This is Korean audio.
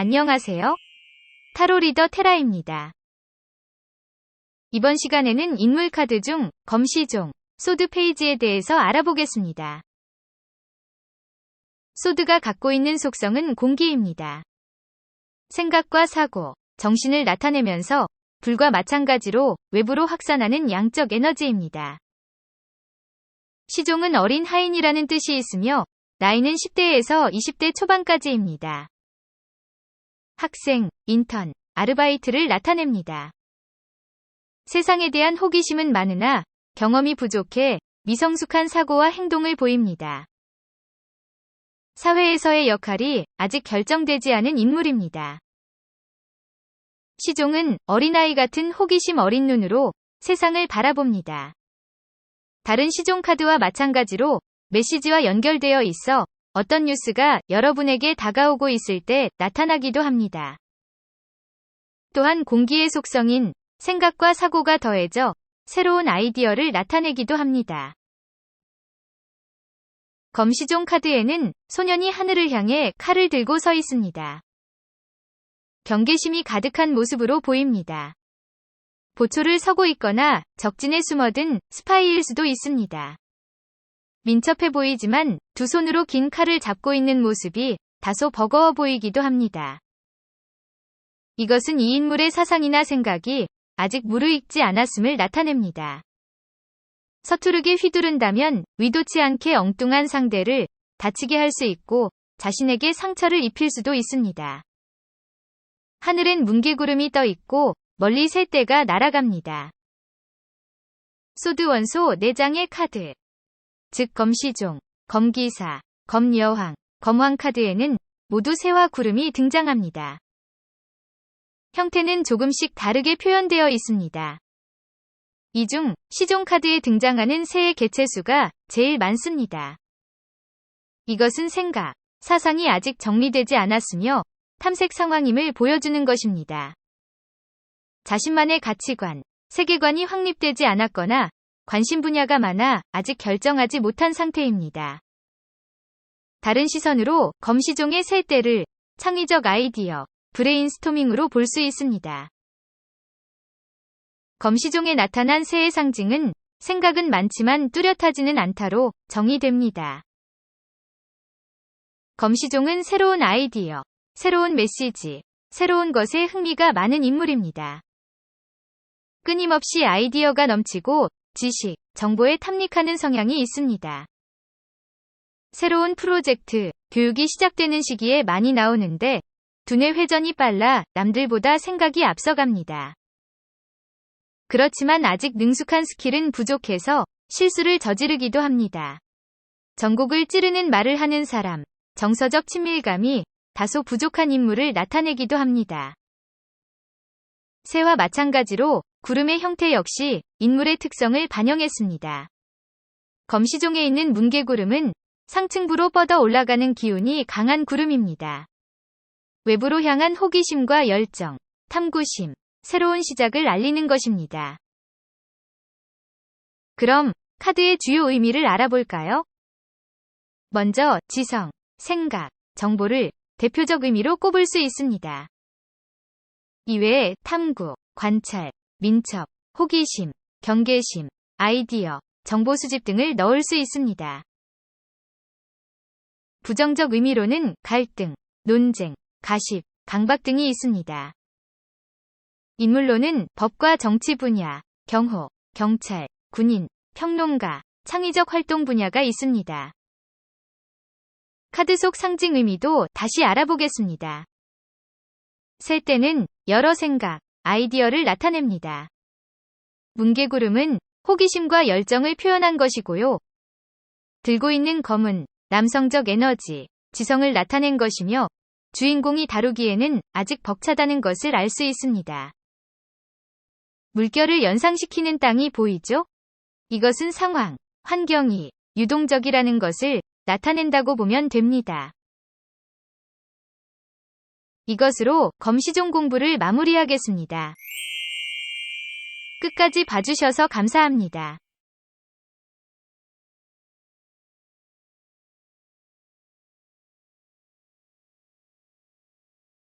안녕하세요. 타로 리더 테라입니다. 이번 시간에는 인물 카드 중 검시종, 소드 페이지에 대해서 알아보겠습니다. 소드가 갖고 있는 속성은 공기입니다. 생각과 사고, 정신을 나타내면서 불과 마찬가지로 외부로 확산하는 양적 에너지입니다. 시종은 어린 하인이라는 뜻이 있으며 나이는 10대에서 20대 초반까지입니다. 학생, 인턴, 아르바이트를 나타냅니다. 세상에 대한 호기심은 많으나 경험이 부족해 미성숙한 사고와 행동을 보입니다. 사회에서의 역할이 아직 결정되지 않은 인물입니다. 시종은 어린아이 같은 호기심 어린 눈으로 세상을 바라봅니다. 다른 시종 카드와 마찬가지로 메시지와 연결되어 있어 어떤 뉴스가 여러분에게 다가오고 있을 때 나타나기도 합니다. 또한 공기의 속성인 생각과 사고가 더해져 새로운 아이디어를 나타내기도 합니다. 검시종 카드에는 소년이 하늘을 향해 칼을 들고 서 있습니다. 경계심이 가득한 모습으로 보입니다. 보초를 서고 있거나 적진에 숨어든 스파이일 수도 있습니다. 민첩해 보이지만 두 손으로 긴 칼을 잡고 있는 모습이 다소 버거워 보이기도 합니다. 이것은 이 인물의 사상이나 생각이 아직 무르익지 않았음을 나타냅니다. 서투르게 휘두른다면 의도치 않게 엉뚱한 상대를 다치게 할 수 있고 자신에게 상처를 입힐 수도 있습니다. 하늘엔 뭉게구름이 떠 있고 멀리 새떼가 날아갑니다. 소드 원소 4장의 카드. 즉 검시종, 검기사, 검여왕, 검왕 카드에는 모두 새와 구름이 등장합니다. 형태는 조금씩 다르게 표현되어 있습니다. 이 중 시종 카드에 등장하는 새의 개체수가 제일 많습니다. 이것은 생각, 사상이 아직 정리되지 않았으며 탐색 상황임을 보여주는 것입니다. 자신만의 가치관, 세계관이 확립되지 않았거나 관심 분야가 많아 아직 결정하지 못한 상태입니다. 다른 시선으로 검시종의 새 때를 창의적 아이디어, 브레인스토밍으로 볼 수 있습니다. 검시종에 나타난 새의 상징은 생각은 많지만 뚜렷하지는 않다로 정의됩니다. 검시종은 새로운 아이디어, 새로운 메시지, 새로운 것에 흥미가 많은 인물입니다. 끊임없이 아이디어가 넘치고 지식, 정보에 탐닉하는 성향이 있습니다. 새로운 프로젝트, 교육이 시작되는 시기에 많이 나오는데 두뇌 회전이 빨라 남들보다 생각이 앞서갑니다. 그렇지만 아직 능숙한 스킬은 부족해서 실수를 저지르기도 합니다. 전곡을 찌르는 말을 하는 사람, 정서적 친밀감이 다소 부족한 인물을 나타내기도 합니다. 새와 마찬가지로 구름의 형태 역시 인물의 특성을 반영했습니다. 검시종에 있는 문개구름은 상층부로 뻗어 올라가는 기운이 강한 구름입니다. 외부로 향한 호기심과 열정, 탐구심, 새로운 시작을 알리는 것입니다. 그럼 카드의 주요 의미를 알아볼까요? 먼저 지성, 생각, 정보를 대표적 의미로 꼽을 수 있습니다. 이외에 탐구, 관찰, 민첩, 호기심, 경계심, 아이디어, 정보 수집 등을 넣을 수 있습니다. 부정적 의미로는 갈등, 논쟁, 가십, 강박 등이 있습니다. 인물로는 법과 정치 분야, 경호, 경찰, 군인, 평론가, 창의적 활동 분야가 있습니다. 카드 속 상징 의미도 다시 알아보겠습니다. 셀 때는 여러 생각, 아이디어를 나타냅니다. 문개구름은 호기심과 열정을 표현한 것이고요. 들고 있는 검은 남성적 에너지, 지성을 나타낸 것이며 주인공이 다루기에는 아직 벅차다는 것을 알 수 있습니다. 물결을 연상시키는 땅이 보이죠? 이것은 상황, 환경이 유동적이라는 것을 나타낸다고 보면 됩니다. 이것으로 검시종 공부를 마무리하겠습니다. 끝까지 봐주셔서 감사합니다.